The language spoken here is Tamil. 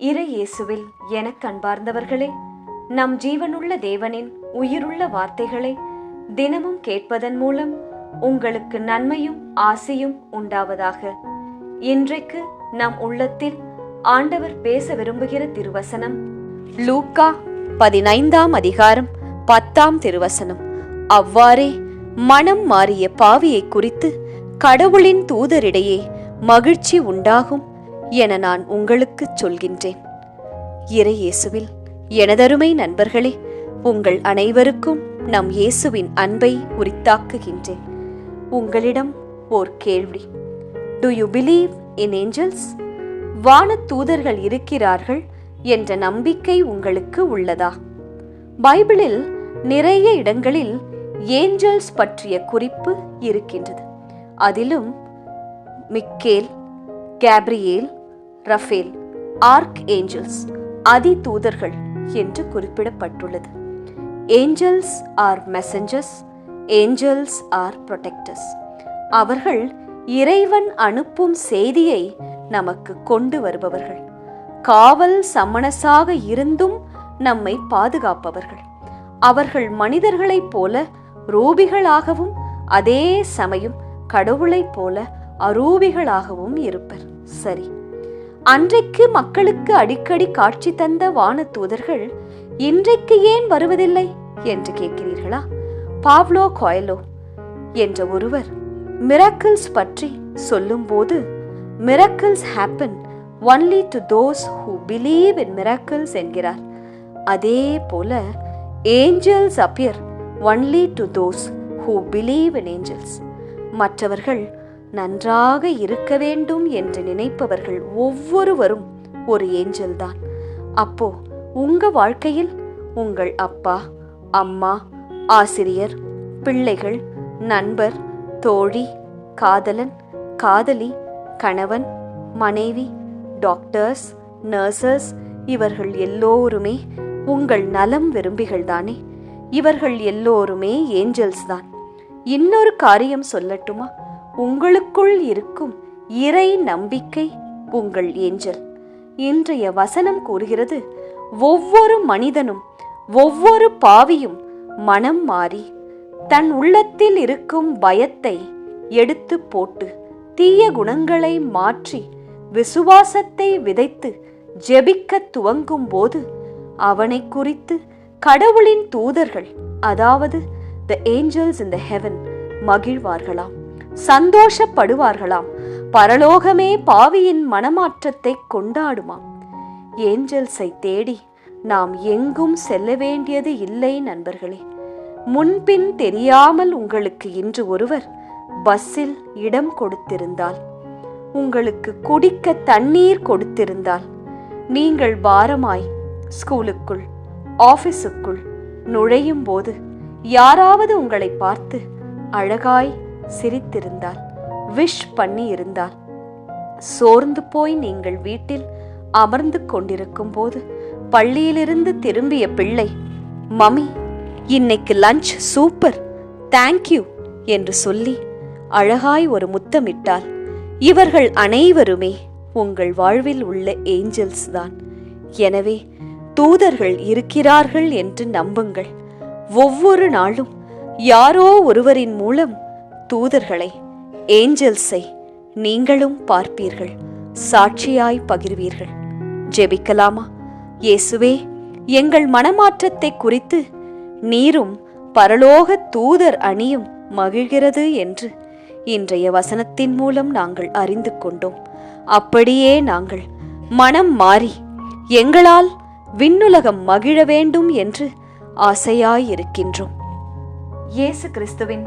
இறை இயேசுவில் எனக் கண்பார்ந்தவர்களே நம் ஜீவனுள்ள தேவனின் உயிருள்ள வார்த்தைகளை தினமும் கேட்பதன் மூலம் உங்களுக்கு நன்மையும் ஆசையும் உண்டாவதாக. இன்றைக்கு நம் உள்ளத்தில் ஆண்டவர் பேச விரும்புகிற திருவசனம் லூக்கா பதினைந்தாம் அதிகாரம் பத்தாம் திருவசனம். அவ்வாறே மனம் மாறிய பாவியை குறித்து கடவுளின் தூதரிடையே மகிழ்ச்சி உண்டாகும். என நான் உங்களுக்குச் சொல்கின்றேன். இறை இயேசுவில் எனதருமை நண்பர்களே உங்கள் அனைவருக்கும் நம் இயேசுவின் அன்பை உரித்தாக்குகின்றேன். உங்களிடம் ஓர் கேள்வி. Do you believe in angels வானத் தூதர்கள் இருக்கிறார்கள் என்ற நம்பிக்கை உங்களுக்கு உள்ளதா? பைபிளில் நிறைய இடங்களில் ஏஞ்சல்ஸ் பற்றிய குறிப்பு இருக்கின்றது. அதிலும் Michael Gabriel Raphael archangels அதி தூதர்கள் என்று குறிப்பிடப்பட்டுள்ளது. Angels are messengers angels are protectors. அவர்கள் இறைவன் அனுப்பும் செய்தியை நமக்கு கொண்டு வருபவர்கள். காவல் சமணசாக இருந்தும் நம்மை பாதுகாப்பவர்கள். அவர்கள் மனிதர்களைப் போல ரூபிகளாகவும் அதே சமயம் கடவுளைப் போல அரூபிகளாகவும் இருப்பர். சரி. அன்றைக்கு மக்களுக்கு அடிக்கடி காட்சி தந்த வான தூதர்கள் இன்றைக்கு ஏன் வருவதில்லை என்று கேட்கிறீர்களா? பாவ்லோ கோயலோ என்ற ஒருவர் மிராக்கிள்ஸ் பற்றி சொல்லும்போது miracles happen only to those who believe in miracles என்கிறார். அதே போல angels appear only to those who believe in angels. மற்றவர்கள் நன்றாக இருக்க வேண்டும் என்று நினைப்பவர்கள் ஒவ்வொருவரும் ஒரு ஏஞ்சல் தான் அப்போ உங்க வாழ்க்கையில் உங்கள் அப்பா அம்மா ஆசிரியர் பிள்ளைகள் நண்பர் தோழி காதலன் காதலி கணவன் மனைவி டாக்டர்ஸ் நர்சஸ் இவர்கள் எல்லோருமே உங்கள் நலம் விரும்பிகள் தானே இவர்கள் எல்லோருமே ஏஞ்சல்ஸ் தான் இன்னொரு காரியம் சொல்லட்டுமா? உங்களுக்குள் இருக்கும் இறை நம்பிக்கை உங்கள் ஏஞ்சல். இன்றைய வசனம் கூறுகிறது ஒவ்வொரு மனிதனும் ஒவ்வொரு பாவியும் மனம் மாறி தன் உள்ளத்தில் இருக்கும் பயத்தை எடுத்து போட்டு தீய குணங்களை மாற்றி விசுவாசத்தை விதைத்து ஜெபிக்க துவங்கும் போது அவனை குறித்து கடவுளின் தூதர்கள் அதாவது த ஏஞ்சல்ஸ் இன் த ஹெவன் மகிழ்வார்களாம். சந்தோஷப்படுவார்களாம். பரலோகமே பாவியின் மனமாற்றத்தை கொண்டாடுமாம். ஏஞ்சல்ஸை தேடி நாம் எங்கும் செல்ல வேண்டியது இல்லை நண்பர்களே. முன்பின் தெரியாமல் உங்களுக்கு இன்று ஒருவர் பஸ்ஸில் இடம் கொடுத்திருந்தால் உங்களுக்கு குடிக்க தண்ணீர் கொடுத்திருந்தால் நீங்கள் பாரமாய் ஸ்கூலுக்குள் ஆபீஸுக்குள் நுழையும் போது யாராவது உங்களை பார்த்து அழகாய் சிரித்திருந்தால் விஷ் பண்ணி இருந்தால் சோர்ந்து போய் நீங்கள் வீட்டில் அமர்ந்து கொண்டிருக்கும் போது பள்ளியிலிருந்து திரும்பிய பிள்ளை மம்மி இன்னைக்கு லஞ்ச் சூப்பர் தேங்க்யூ என்று சொல்லி அழகாய் ஒரு முத்தமிட்டால் இவர்கள் அனைவருமே உங்கள் வாழ்வில் உள்ள ஏஞ்சல்ஸ் தான். எனவே தூதர்கள் இருக்கிறார்கள் என்று நம்புங்கள். ஒவ்வொரு நாளும் யாரோ ஒருவரின் மூலம் தூதர்களை ஏஞ்சல்ஸை நீங்களும் பார்ப்பீர்கள் சாட்சியாய் பகிர்வீர்கள். ஜெபிக்கலாமா? இயேசுவே எங்கள் மனமாற்றத்தை குறித்து நீரும் பரலோக தூதர் அணியும் மகிழ்கிறது என்று இன்றைய வசனத்தின் மூலம் நாங்கள் அறிந்து கொண்டோம். அப்படியே நாங்கள் மனம் மாறி எங்களால் விண்ணுலகம் மகிழ வேண்டும் என்று ஆசையாயிருக்கின்றோம் இயேசு கிறிஸ்துவின்